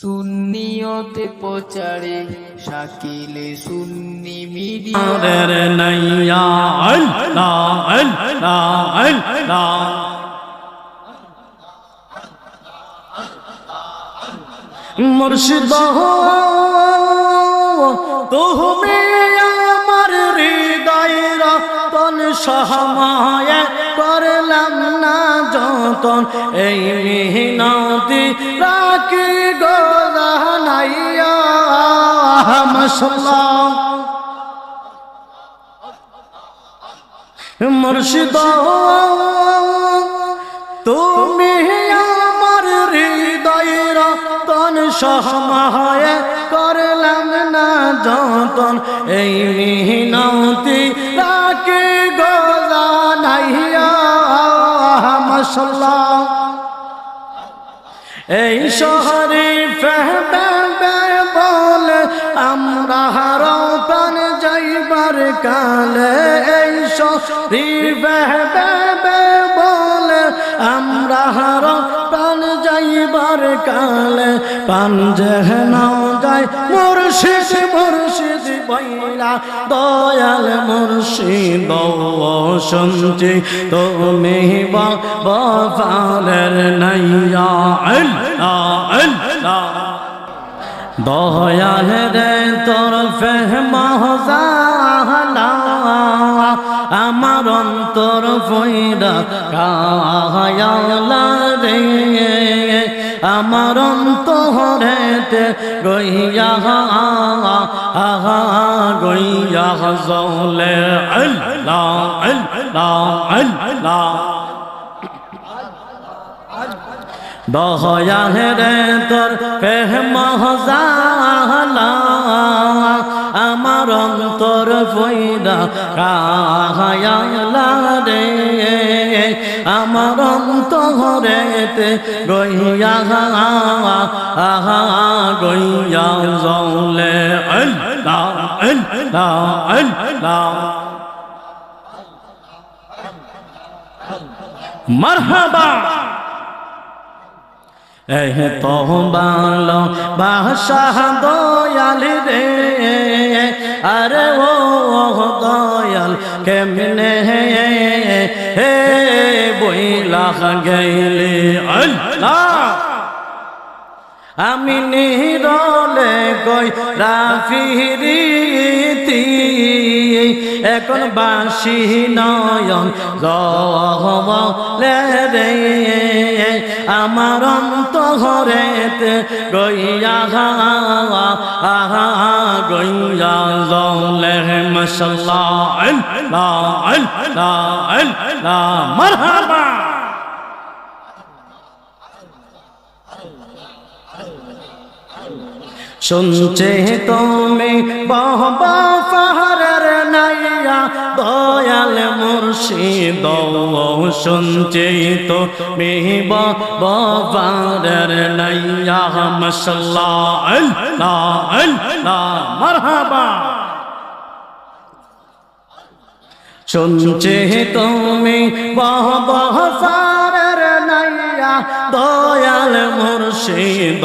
সুন্নিয়তে প্রচারে শাকিলে সুন্নি মিডিয়া। আমাদের নাইয়া আল্লাহ আল্লাহ আল্লাহ। মুর্শিদ তুমি আমার হৃদয় রতন সহমায় করলাম না যতন। এই মিহিনতি রাখি মশলা মুর্শিদ, তুমি আমার হৃদয় রতন সহমায় করলাম না যতন। এই মিহিনতি রাখি গোজানাইয়া মশলা এই শহরে কালে এই ফেহবে বলে, আমরা রতন যাইবার কালে পান যেহনাও যায় মুর্শিদ মুর্শিদ বইলা, দয়াল মুর্শিদ শুনছি তুমি বাফালের নাইয়া দয়াল রে, তোর ফেহ ফেহমাহলা আমার অন্তর ফইরা কায়ালা রে। আমার অন্তরেতে গইয়া আহা গইয়া জলে দহয়া রে তোর মহজালা রে আমার অন্তরেতে গইয়া আহা গইয়া জলে মারহাবা। এহ তো বালো বাসাহ দয়াল রে। আরে ও দয়াল কেমনে হে বইলা গেলে আল্লাহ। আমি নিরলে কই রাফিরিতি এখন বাসি নয়ন জলে রে। আমার অন্তরেতে গইয়া আহা গইয়া জলে মশাল্লাহ। আল্লাহ আল্লাহ আল্লাহ মারহাবা। শুনছে তুমি বাবা পাহাড়ের নাইয়া, দয়াল মুর্শিদ। শুনছে তো মেহব বাবার নাইয়া মশলা মারহাবা। শুনছে তুমি বাবা সারের নাইয়া, দয়াল মুর্শিদ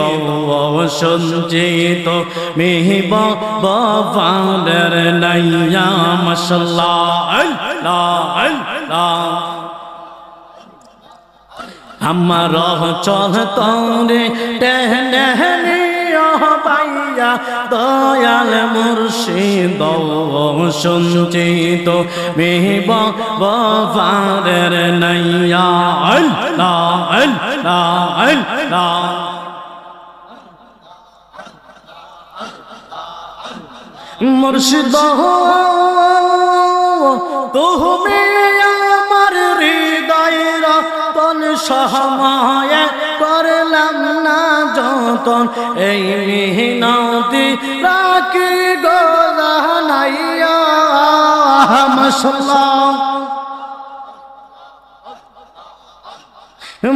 শুনছে তো মিহিব বাবার নাইয়া মশলা আমার টেহনি পাইয়া দয়াল মুর্শিদ শুনছি তো মেহব বাবার নাইয়া। মুর্শিদ তুমি আমার হৃদয় রতন সহমায় করলাম না। যতন, এই মিহিনতি রাখি গোজানাইয়া মশলা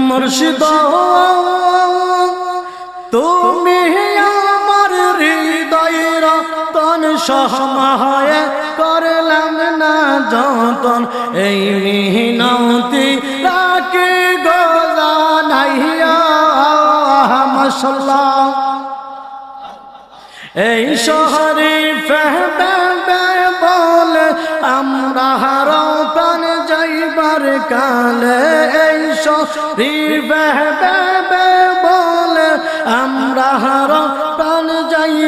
মুর্শিদ, তুমি আমার হৃদয় রতন সহমায় করলাম না যতন, এই মিহিনতি রাখি মাশাল্লাহ এই শহরে বলে আমরা হারান যাইবার কালে এই শহরে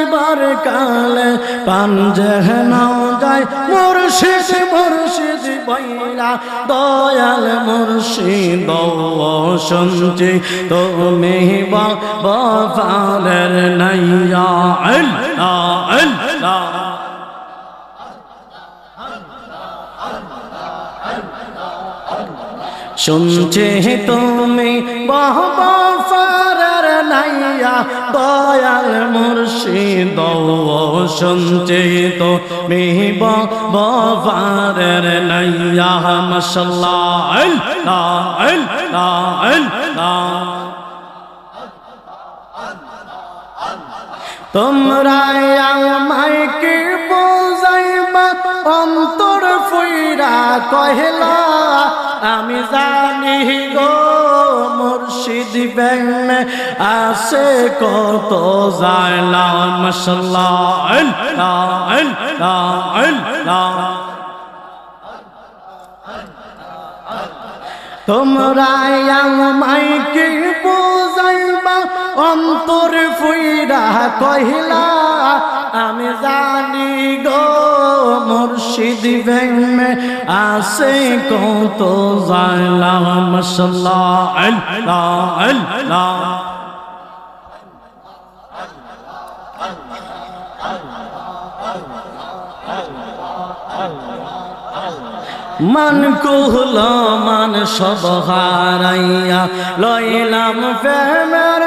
যাইবার কালে পাঞ্জে নাও যায় মুর্শিদ মুর্শিদ বইলা। দয়াল মুর্শিদ শুনছি, তুমি বাফালের নাইয়া। আল্লাহ আল্লাহ শুনছে তুমি বাফারের নাইয়া। দয়াল মুর্শিদ শুনছে তো মিহিব বাফারের নাইয়া মশাল্লাহ তোমরা আমায় বোঝাইবা, অন্তর ফুইরা কহিলা, আমি জানি গো মুর্শিদ ব্যাং আসে কত জায়লা আল্লাহ তোমরা আমায় কি বোঝাইবা অন্তর ফুইরা কহিলা আমি জানি গো মুর্শিদ ভেঙে আসে কত জানলা মশলা মান কুহল মান সব হারাইয়া লইলাম প্রেমের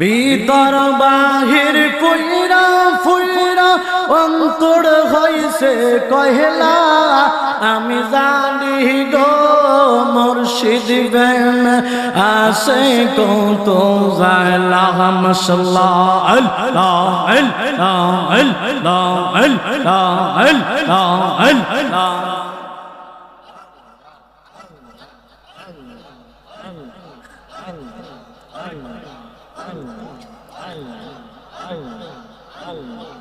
ভিতর বাহির কইরা ফুইরা অন্তর হইছে কহেলা, আমি জানি গো মুর্শিদ বেন, আসে কত জালা মশাল্লাহ, আল্লাহ আল্লাহ আল্লাহ আল্লাহ আল্লাহ আল্লাহ।